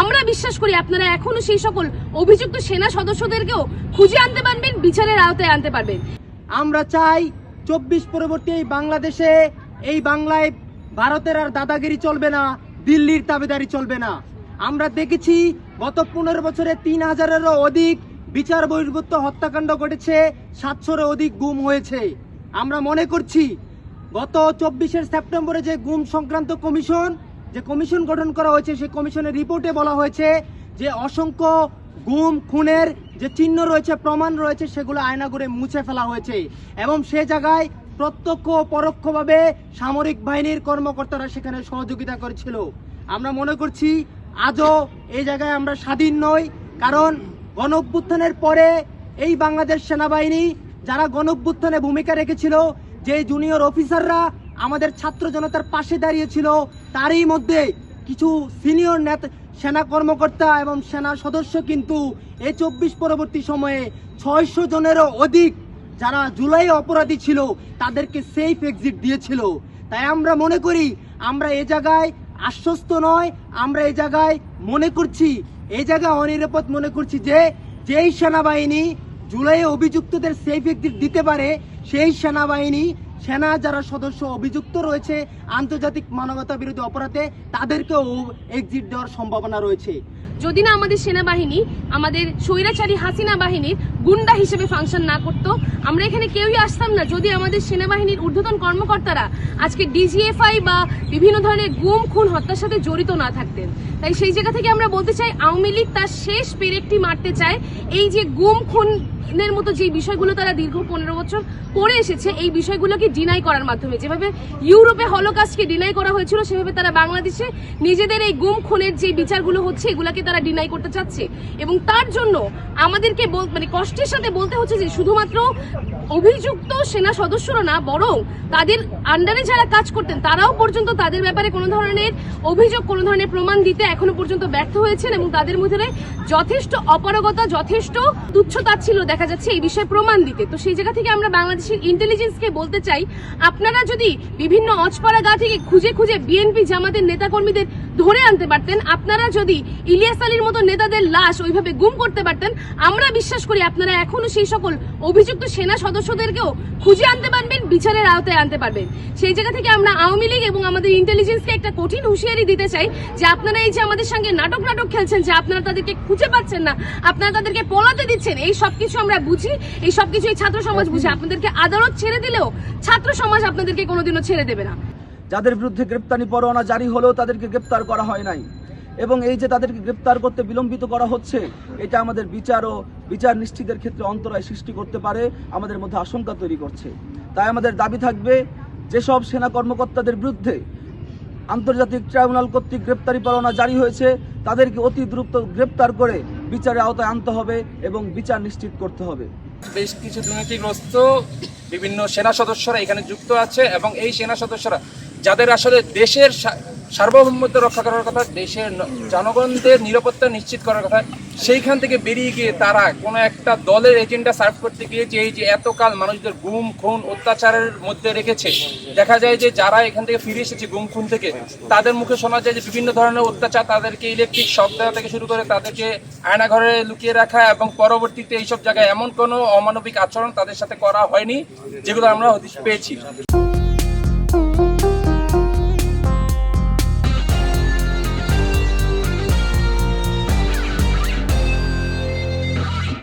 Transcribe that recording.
আমরা বিশ্বাস করি আপনারা এখনও সেই সকল অভিযুক্ত সেনা সদস্যদেরকেও খুঁজে আনতে পারবেন বিচারের আওতায় আনতে পারবেন। আমরা চাই চব্বিশ পরবর্তী এই বাংলাদেশে এই বাংলায় ভারতের আর দাদাগিরি চলবে না, দিল্লির দাবিদারি চলবে না। আমরা দেখেছি গত পনেরো বছরে তিন হাজারেরও অধিক বিচার বহির্ভূত হত্যাকাণ্ড ঘটেছে, সাতশোরও অধিক গুম হয়েছে। আমরা মনে করছি গত চব্বিশের সেপ্টেম্বরে যে গুম সংক্রান্ত কমিশন যে কমিশন গঠন করা হয়েছে, সেই কমিশনের রিপোর্টে বলা হয়েছে যে অসংখ্য গুম, খুনের যে চিহ্ন রয়েছে, প্রমাণ রয়েছে, সেগুলো আয়না করে মুছে ফেলা হয়েছে। এবং সে জায়গায় প্রত্যক্ষ ও পরোক্ষভাবে সামরিক বাহিনীর কর্মকর্তারা সেখানে সহযোগিতা করেছিল। আমরা মনে করছি আজও এই জায়গায় আমরা স্বাধীন নই, কারণ গণ পরে এই বাংলাদেশ সেনাবাহিনী যারা গণ ভূমিকা রেখেছিল, যে জুনিয়র অফিসাররা আমাদের ছাত্র জনতার পাশে দাঁড়িয়েছিল। তারই মধ্যে কিছু সিনিয়র নেতা, সেনা কর্মকর্তা এবং সেনা সদস্য কিন্তু এ চব্বিশ পরবর্তী সময়ে ছয়শো জনেরও অধিক যারা জুলাই অপরাধী ছিল, তাদেরকে সেফ এক্সিট দিয়েছিল। তাই আমরা মনে করি, আমরা এ জায়গায় আশ্বস্ত নয়, আমরা এ জায়গায় মনে করছি এই জায়গায় অনিরাপদ মনে করছি যে, যেই সেনাবাহিনী জুলাই অভিযুক্তদের সেফ এক্সিট দিতে পারে, সেই সেনাবাহিনী সেনা যারা সদস্য অভিযুক্ত রয়েছে, আন্তর্জাতিক মানবতা বিরোধী অপরাধে তাদেরকেও এক্সিট দেওয়ার সম্ভাবনা রয়েছে। যদি না আমাদের সেনাবাহিনী, আমাদের স্বৈরাচারী হাসিনা বাহিনীর গুন্ডা হিসেবে ফাংশন না করত, আমরা এখানে কেউই আসতাম না। যদি আমাদের সেনাবাহিনীর ঊর্ধ্বতন কর্মকর্তারা আজকে ডিজিএফআই বা বিভিন্ন ধরনের গুম, খুন, হত্যার সাথে জড়িত না থাকতেন তাই সেই জায়গা থেকে আমরা বলতে চাই, আওয়ামী লীগ তার শেষ পেরেকটি মারতে চায়। এই যে গুম খুনের মতো যে বিষয়গুলো তারা দীর্ঘ পনেরো বছর করে এসেছে, এই বিষয়গুলোকে ডিনাই করার মাধ্যমে। যেভাবে ইউরোপে হলোকাস্টকে ডিনাই করা হয়েছিল, সেভাবে তারা বাংলাদেশে নিজেদের এই গুম খুনের যে বিচারগুলো হচ্ছে, এগুলাকে তারা ডিনাই করতে চাচ্ছে। এবং তার জন্য আমাদেরকে মানে কষ্টের সাথে বলতে হচ্ছে যে, শুধুমাত্র অভিযুক্ত সেনা সদস্যরা না, বরং তাদের আন্ডারে যারা কাজ করতেন, তারাও পর্যন্ত তাদের ব্যাপারে কোনো ধরনের অভিযোগ, কোনো ধরনের প্রমাণ দিতে এখনও পর্যন্ত ব্যর্থ হয়েছেন এবং তাদের মধ্যে যথেষ্ট অপারগতা, যথেষ্ট তুচ্ছতা ছিল দেখা যাচ্ছে এই বিষয়ে প্রমাণ দিতে। তো সেই জায়গা থেকে আমরা বাংলাদেশের ইন্টেলিজেন্সকে বলতে চাই, আপনারা যদি বিভিন্ন অজপাড়া গা থেকে খুঁজে খুঁজে বিএনপি জামাতের নেতাকর্মীদের ধরে আনতে পারতেন। আপনারা যদি ইলিয়াস আলীর মতো নেতাদের লাশ ওইভাবে গুম করতে পারতেন, আমরা বিশ্বাস করি আপনারা এখনও সেই সকল অভিযুক্ত সেনা সদস্যদেরকেও খুঁজে আনতে পারবেন, বিচারের আওতায় আনতে পারবেন। সেই জায়গা থেকে আমরা আওয়ামী লীগ এবং আমাদের ইন্টেলিজেন্সকে একটা কঠিন হুঁশিয়ারি দিতে চাই যে আপনারা এই যে আমাদের সঙ্গে নাটক নাটক খেলছেন, যে আপনারা তাদেরকে খুঁজে পাচ্ছেন না, আপনারা তাদেরকে পলাতে দিচ্ছেন, এই সব কিছু আমরা বুঝি, এই সবকিছু এই ছাত্র সমাজ বুঝে। আপনাদেরকে আদালত ছেড়ে দিলেও ছাত্র সমাজ আপনাদেরকে কোনোদিনও ছেড়ে দেবে না। যাদের বিরুদ্ধে গ্রেপ্তারি পরোয়ানা জারি হলেও তাদেরকে গ্রেপ্তার করা হয় নাই। এবং এই যে তাদেরকে গ্রেপ্তার করতে বিলম্বিত করা হচ্ছে, এটা আমাদের বিচার ও বিচার নিশ্চিতের ক্ষেত্রে অন্তরায় সৃষ্টি করতে পারে, আমাদের মধ্যে আশঙ্কা তৈরি করছে। তাই আমাদের দাবি থাকবে, যেসব সেনা কর্মকর্তাদের বিরুদ্ধে আন্তর্জাতিক ট্রাইব্যুনাল কর্তৃক গ্রেপ্তারি পরোয়ানা জারি হয়েছে, তাদেরকে অতি দ্রুত গ্রেপ্তার করে বিচারের আওতায় আনতে হবে এবং বিচার নিশ্চিত করতে হবে। বেশ কিছু দুর্নীতিগ্রস্ত বিভিন্ন সেনা সদস্যরা এখানে যুক্ত আছে এবং এই সেনা সদস্যরা যাদের আসলে দেশের সার্বভৌমত্ব রক্ষা করার কথা, দেশের জনগণদের নিরাপত্তা নিশ্চিত করার কথা, সেইখান থেকে বেরিয়ে গিয়ে তারা কোনো একটা দলের এজেন্ডা সার্ভ করতে গিয়ে যে এই যে এতকাল মানুষদের গুম, খুন, অত্যাচারের মধ্যে রেখেছে, দেখা যায় যে যারা এখান থেকে ফিরে এসেছে গুম, খুন থেকে, তাদের মুখে শোনা যায় যে বিভিন্ন ধরনের অত্যাচার, তাদেরকে ইলেকট্রিক শক দেওয়া থেকে শুরু করে তাদেরকে আয়নাঘরে লুকিয়ে রাখা এবং পরবর্তীতে এইসব জায়গায় এমন কোনো অমানবিক আচরণ তাদের সাথে করা হয়নি, যেগুলো আমরা হদিশ পেয়েছি।